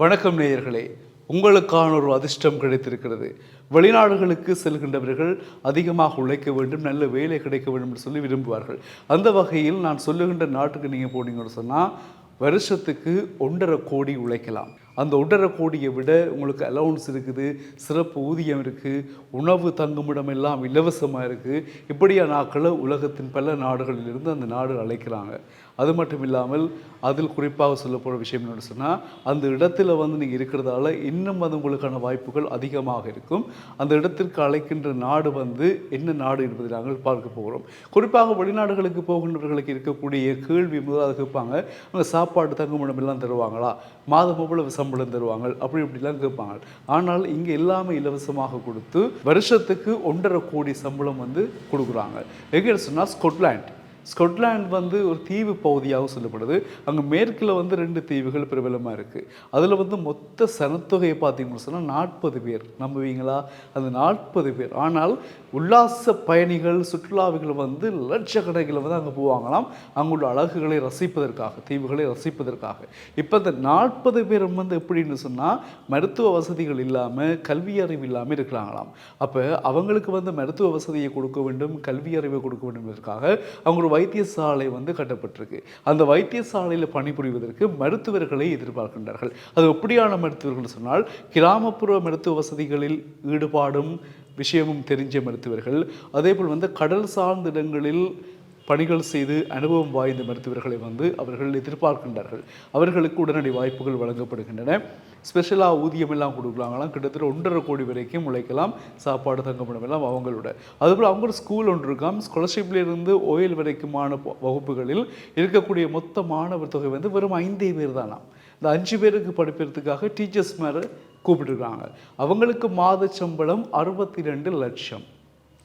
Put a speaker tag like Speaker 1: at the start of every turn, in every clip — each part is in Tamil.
Speaker 1: வணக்கம் நேயர்களே. உங்களுக்கான ஒரு அதிர்ஷ்டம் கிடைத்திருக்கிறது. வெளிநாடுகளுக்கு செல்கின்றவர்கள் அதிகமாக உழைக்க வேண்டும் நல்ல வேலை கிடைக்க வேண்டும் என்று சொல்லி விரும்புவார்கள். அந்த வகையில் நான் சொல்லுகின்ற நாட்டுக்கு நீங்கள் போனீங்கன்னு சொன்னால் வருஷத்துக்கு ஒன்றரை கோடி உழைக்கலாம். அந்த உடரக்கூடிய விட உங்களுக்கு அலவுன்ஸ் இருக்குது சிறப்பு ஊதியம் இருக்குது உணவு தங்குமிடம் எல்லாம் இலவசமாக இருக்குது இப்படியான நாட்களை உலகத்தின் பல நாடுகளிலிருந்து அந்த நாடு அழைக்கிறாங்க. அது மட்டும் இல்லாமல் அதில் குறிப்பாக சொல்லப்போகிற விஷயம் என்னன்னு சொன்னால் அந்த இடத்துல வந்து நீங்கள் இருக்கிறதால இன்னும் அது உங்களுக்கான வாய்ப்புகள் அதிகமாக இருக்கும். அந்த இடத்திற்கு அழைக்கின்ற நாடு வந்து என்ன நாடு என்பதை நாங்கள் பார்க்க போகிறோம். குறிப்பாக வெளிநாடுகளுக்கு போகின்றவர்களுக்கு இருக்கக்கூடிய கேள்வி முதலாவது கேட்பாங்க. அங்கே சாப்பாடு தங்குமிடம் எல்லாம் தருவாங்களா? மாதம் எவ்வளவு சம்பளம் தருவாங்க அப்படி இப்படிலாம் கேட்பாங்க. ஆனால் இங்கே எல்லாமே இலவசமாக கொடுத்து வருஷத்துக்கு ஒன்றரை கோடி சம்பளம் வந்து கொடுக்குறாங்க. எங்கே சொன்னால் ஸ்கொட்லாண்ட் ஸ்கொட்லாண்ட் வந்து ஒரு தீவு பகுதியாகவும் சொல்லப்படுது. அங்கே மேற்கில் வந்து ரெண்டு தீவுகள் பிரபலமாக இருக்குது அதில் வந்து மொத்த சனத்தொகையை பார்த்தீங்கன்னு சொன்னால் நாற்பது பேர். நம்புவீங்களா? அந்த நாற்பது பேர். ஆனால் உல்லாச பயணிகள் சுற்றுலாவிகள் வந்து லட்சக்கணக்கில் வந்து அங்கே போவாங்களாம். அங்குள்ள அழகுகளை ரசிப்பதற்காக தீவுகளை ரசிப்பதற்காக. இப்போ இந்த நாற்பது பேர் வந்து எப்படின்னு சொன்னால் மருத்துவ வசதிகள் இல்லாமல் கல்வி அறிவு இல்லாமல் இருக்கிறாங்களாம். அப்போ அவங்களுக்கு வந்து மருத்துவ வசதியை கொடுக்க வேண்டும் கல்வி அறிவை கொடுக்க வேண்டும் என்பதற்காக அவங்களோட வைத்தியசாலை வந்து கட்டப்பட்டிருக்கு. அந்த வைத்தியசாலையில் பணிபுரிவதற்கு மருத்துவர்களை எதிர்பார்க்கின்றார்கள். அது எப்படியான மருத்துவர்கள் சொன்னால் கிராமப்புற மருத்துவ வசதிகளில் ஈடுபாடும் விஷயமும் தெரிஞ்ச மருத்துவர்கள். அதேபோல் வந்து கடல் சார்ந்த இடங்களில் பணிகள் செய்து அனுபவம் வாய்ந்த மருத்துவர்களை வந்து அவர்கள் எதிர்பார்க்கின்றார்கள். அவர்களுக்கு உடனடி வாய்ப்புகள் வழங்கப்படுகின்றன. ஸ்பெஷலாக ஊதியம் எல்லாம் கொடுக்கலாங்களாம். கிட்டத்தட்ட ஒன்றரை கோடி வரைக்கும் உழைக்கலாம். சாப்பாடு தங்கப்படம் எல்லாம் அவங்களோட. அதுபோல் அவங்க ஒரு ஸ்கூல் ஒன்று இருக்காம். ஸ்காலர்ஷிப்லேருந்து ஓயல் வரைக்குமான வகுப்புகளில் இருக்கக்கூடிய மொத்த மாணவர் தொகை வந்து வெறும் ஐந்தே பேர் தானாம். இந்த அஞ்சு பேருக்கு படிப்பதற்காக டீச்சர்ஸ் மேலே கூப்பிட்டுருக்காங்க. அவங்களுக்கு மாத சம்பளம் அறுபத்தி ரெண்டு லட்சம்.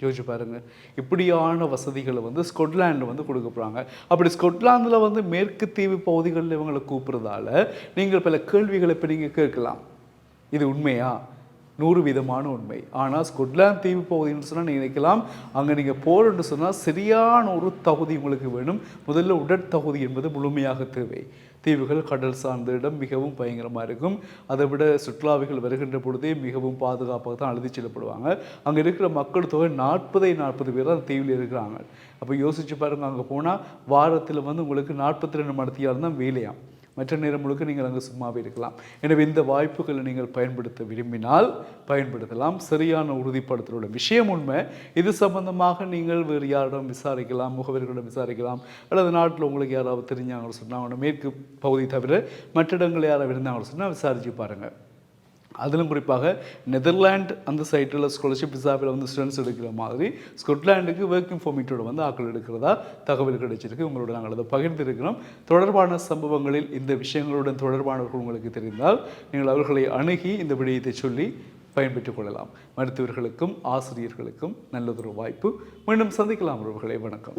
Speaker 1: யோசிச்சு பாருங்கள் இப்படியான வசதிகளை வந்து ஸ்கொட்லாண்டு வந்து கொடுக்க போகிறாங்க அப்படி ஸ்கொட்லாந்தில் வந்து மேற்கு தீவு பகுதிகளில் இவங்களை கூப்பிட்றதால நீங்கள் பல கேள்விகளை இப்போ நீங்கள் கேட்கலாம். இது உண்மையா? நூறு விதமான உண்மை. ஆனால் ஸ்கொட்லாந்து தீவு பகுதின்னு சொன்னால் நீங்கள் நினைக்கலாம். அங்கே நீங்கள் போகிறன்னு சொன்னால் சரியான ஒரு தகுதி உங்களுக்கு வேணும். முதல்ல உடற்தகுதி என்பது முழுமையாக தேவை. தீவுகள் கடல் சார்ந்த இடம் மிகவும் பயங்கரமாக இருக்கும். அதை விட சுற்றுலாவிகள் வருகின்ற பொழுதே மிகவும் பாதுகாப்பாக தான் அழுதி செல்லப்படுவாங்க. அங்கே இருக்கிற மக்கள் தொகை நாற்பதை நாற்பது பேர் தான் தீவில் இருக்கிறாங்க. அப்போ யோசிச்சு பாருங்கள் அங்கே போனால் வாரத்தில் வந்து உங்களுக்கு நாற்பத்தி ரெண்டு மணித்தியால் தான் வேலையாம். மற்ற நேரம் முழுக்க நீங்கள் அங்கே சும்மாவே இருக்கலாம். எனவே இந்த வாய்ப்புகளை நீங்கள் பயன்படுத்த விரும்பினால் பயன்படுத்தலாம். சரியான உறுதிப்படுத்தலோட விஷயம் உண்மை. இது சம்பந்தமாக நீங்கள் வேறு யாரிடம் விசாரிக்கலாம் முகவர்களிடம் விசாரிக்கலாம் அல்லது நாட்டில் உங்களுக்கு யாராவது தெரிஞ்சாங்கன்னு சொன்னால் மேற்கு பகுதி தவிர மற்ற இடங்கள் யாராவது இருந்தாங்கன்னு சொன்னால் விசாரிச்சு பாருங்கள் அதிலும் குறிப்பாக நெதர்லாண்ட் அந்த சைட்டில் ஸ்காலர்ஷிப் விசாவில் வந்து ஸ்டூடெண்ட்ஸ் எடுக்கிற மாதிரி ஸ்கொட்லாண்டுக்கு ஒர்க்கிங் ஃபோமிட்டோட வந்து ஆக்கள் எடுக்கிறதா தகவல் கிடைச்சிருக்கு. உங்களோட நாங்கள் அதை பகிர்ந்திருக்கிறோம். தொடர்பான சம்பவங்களில் இந்த விஷயங்களுடன் தொடர்பானவர்கள் உங்களுக்கு தெரிந்தால் நீங்கள் அவர்களை அணுகி இந்த விடயத்தை சொல்லி பயன்பெற்றுக் கொள்ளலாம். மருத்துவர்களுக்கும் ஆசிரியர்களுக்கும் நல்லதொரு வாய்ப்பு. மீண்டும் சந்திக்கலாம் உறவுகளை. வணக்கம்.